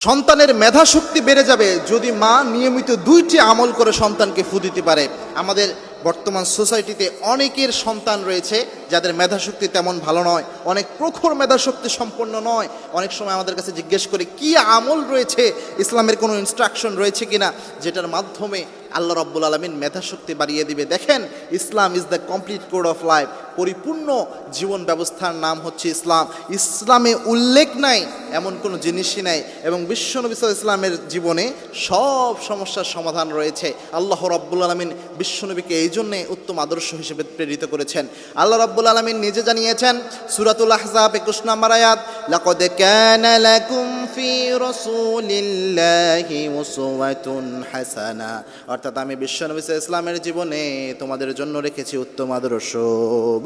সন্তানের মেধা শক্তি বেড়ে যাবে যদি মা নিয়মিত দুইটি আমল করে সন্তানকে ফু দিতে পারে। আমাদের বর্তমান সোসাইটিতে অনেকের সন্তান রয়েছে। যাদের মেধাশক্তি তেমন ভালো নয়, অনেক প্রখর মেধাশক্তি সম্পন্ন নয়। অনেক সময় আমাদের কাছে জিজ্ঞেস করে, কি আমল রয়েছে? ইসলামের কোনো ইনস্ট্রাকশন রয়েছে কিনা? যেটার মাধ্যমে আল্লাহ রব্বুল আলমিন মেধাশক্তি বাড়িয়ে দিবে। দেখেন, Islam is the complete code of life পরিপূর্ণ জীবন ব্যবস্থার নাম হচ্ছে ইসলাম। ইসলামে উল্লেখ নাই, এমন কোনো জিনিসই নাই। এবং বিশ্বনবী ইসলামের জীবনে সব সমস্যার সমাধান রয়েছে। আল্লাহ রব্বুল আলমিন বিশ্বনবীকে এই জন্যে উত্তম আদর্শ হিসেবে প্রেরিত করেছেন। আল্লাহ রব্বুল আলমিন নিজে জানিয়েছেন, সুরাতুল আহজাব একুশ নম্বর আয়াত, লাকদ কানা লাকুম ফি রাসূলিল্লাহি উসওয়াতুন হাসানা। অর্থাৎ আমি বিশ্বনবী ইসলামের জীবনে তোমাদের জন্য রেখেছি উত্তম আদর্শ।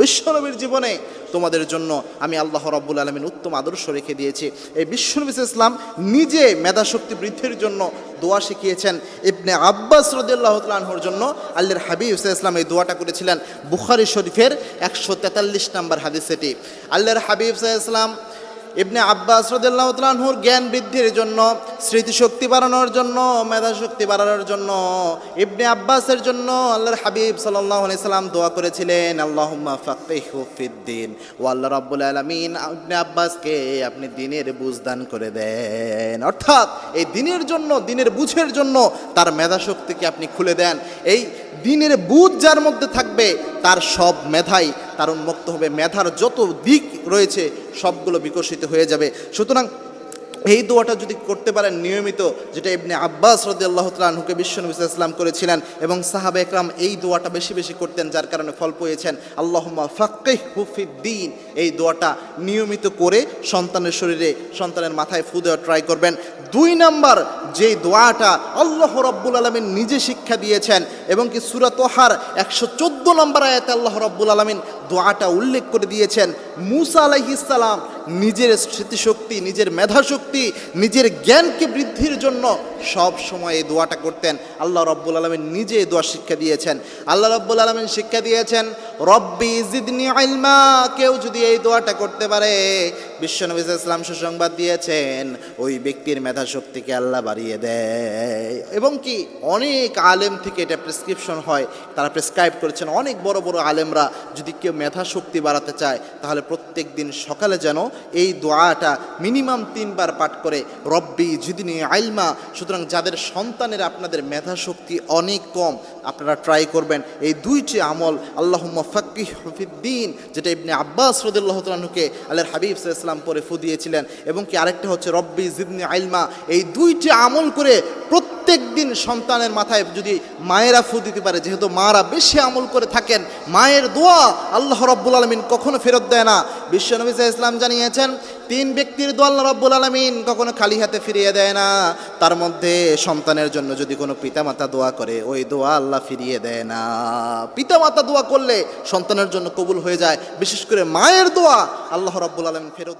বিশ্বনবীর জীবনে তোমাদের জন্য আমি আল্লাহ রব্বুল আলমিন উত্তম আদর্শ রেখে দিয়েছি। এই বিশ্বনবী ইসলাম নিজে মেধাশক্তি বৃদ্ধির জন্য দোয়া শিখিয়েছেন। ইবনে আব্বাস রদিয়াল্লাহ তালাহুর জন্য আল্লাহর হাবিব ইসলাম এই দোয়াটা করেছিলেন। বুখারি শরীফের একশো তেতাল্লিশ নম্বর হাদিস এটি। আল্লাহর হাবিব সাহা ইসলাম ইবনে আব্বাস রদুল্লাহ জ্ঞান বৃদ্ধির জন্য স্মৃতিশক্তি বাড়ানোর জন্য, মেধাশক্তি বাড়ানোর জন্য, ইবনে আব্বাসের জন্য আল্লাহর হাবিব সাল্লাহ সাল্লাম দোয়া করেছিলেন ফিদ্দিন ও আল্লাহ রাব্বুল আলামিন ইবনে আব্বাসকে আপনি দিনের বুঝ দান করে দেন। অর্থাৎ এই দিনের জন্য, দিনের বুঝের জন্য তার মেধাশক্তিকে আপনি খুলে দেন। এই দিনের বুঝ যার মধ্যে থাকবে, তার সব মেধাই, তার উন্মুক্ত হবে। মেধার যত দিক রয়েছে, সবগুলো বিকশিত হয়ে যাবে। সুতরাং এই দোয়াটা যদি করতে পারেন নিয়মিত, যেটা ইবনে আব্বাস রদি আল্লাহ তালহুকে বিশ্বনবী ইসলাম করেছিলেন, এবং সাহাবে একরাম এই দোয়াটা বেশি বেশি করতেন, যার কারণে ফল পেয়েছেন। আল্লাহম্মা ফাক্কিহ হুফিদ্দিন এই দোয়াটা নিয়মিত করে সন্তানের শরীরে, সন্তানের মাথায় ফু দেওয়া ট্রাই করবেন। দুই নাম্বার যে দোয়াটা আল্লাহ রব্বুল আলমিন নিজে শিক্ষা দিয়েছেন, এবং কি সুরাত তোহার একশো চোদ্দ নম্বর আয়াতে আল্লাহ রব্বুল আলমিন দোয়াটা উল্লেখ করে দিয়েছেন, মুসা আলাইহিসালাম নিজের স্মৃতিশক্তি, নিজের মেধাশক্তি, নিজের জ্ঞানকে বৃদ্ধির জন্য সব সময় এই দোয়াটা করতেন। আল্লাহ রব্বুল আলমিন নিজে এই দোয়া শিক্ষা দিয়েছেন। আল্লাহ রব্বুল আলমিন শিক্ষা দিয়েছেন রব্বি জিদনি আইলমা কেউ যদি এই দোয়াটা করতে পারে, বিশ্বনবী ইসলাম সুসংবাদ দিয়েছেন, ওই ব্যক্তির মেধা শক্তিকে আল্লাহ বাড়িয়ে দেয়। এবং কি, অনেক আলেম থেকে এটা প্রেসক্রিপশন হয়, তারা প্রেসক্রাইব করেছেন, অনেক বড় বড় আলেমরা যদি কেউ মেধা শক্তি বাড়াতে চায়, তাহলে প্রত্যেক দিন সকালে যেন এই দোয়াটা মিনিমাম তিনবার পাঠ করে, রব্বি জিদনি আইলমা সুতরাং যাদের সন্তানের আপনাদের মেধা শক্তি অনেক কম, আপনারা ট্রাই করবেন, এই দুইটি আমল আল্লাহ হফিদ্দিন যেটা ইবনে আব্বাস রদুল্লাহ তালুকে আল্লাহর হাবিব ইসলাম পরে ফু দিয়েছিলেন এবং কি আরেকটা হচ্ছে, রব্বি জিদনি আইলমা, এই দুইটি আমল করে প্রত্যেক দিন সন্তানের মাথায় যদি মায়েরা ফু দিতে পারে, যেহেতু মারা বেশি আমল করে থাকেন, মায়ের দোয়া আল্লাহ রব্বুল আলমিন কখনো ফেরত দেয় না। বিশ্বনবী আলাইহি ইসলাম জানিয়েছেন, তিন ব্যক্তির দোয়া আল্লাহ রব্বুল আলমিন কখনো খালি হাতে ফিরিয়ে দেয় না। তার মধ্যে সন্তানের জন্য যদি কোনো পিতামাতা দোয়া করে, ওই দোয়া আল্লাহ ফিরিয়ে দেয় না। পিতামাতা দোয়া করলে সন্তানের জন্য কবুল হয়ে যায়। বিশেষ করে মায়ের দোয়া আল্লাহ রব্বুল আলমিন ফেরত